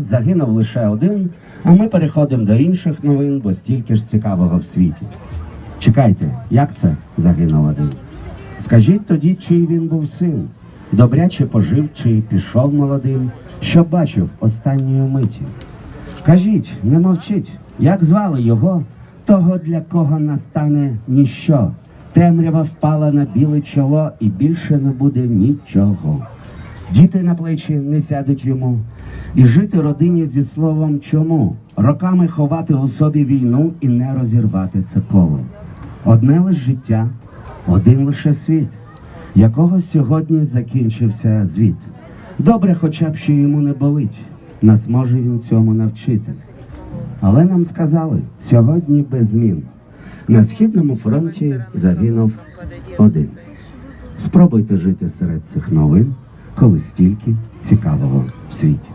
Загинув лише один, а ми переходимо до інших новин, бо стільки ж цікавого в світі. Чекайте, як це загинув один? Скажіть тоді, чий він був син? Добряче пожив чи пішов молодим, що бачив останньої миті. Кажіть, не мовчіть, як звали його, того, для кого настане ніщо. Темрява впала на біле чоло і більше не буде нічого. Діти на плечі не сядуть йому, і жити родині зі словом чому, роками ховати у собі війну і не розірвати це коло. Одне лише життя, один лише світ, якого сьогодні закінчився звіт. Добре, хоча б що йому не болить, нас може він цьому навчити. Але нам сказали, сьогодні без змін. На східному фронті загинув один. Спробуйте жити серед цих новин, коли стільки цікавого в світі.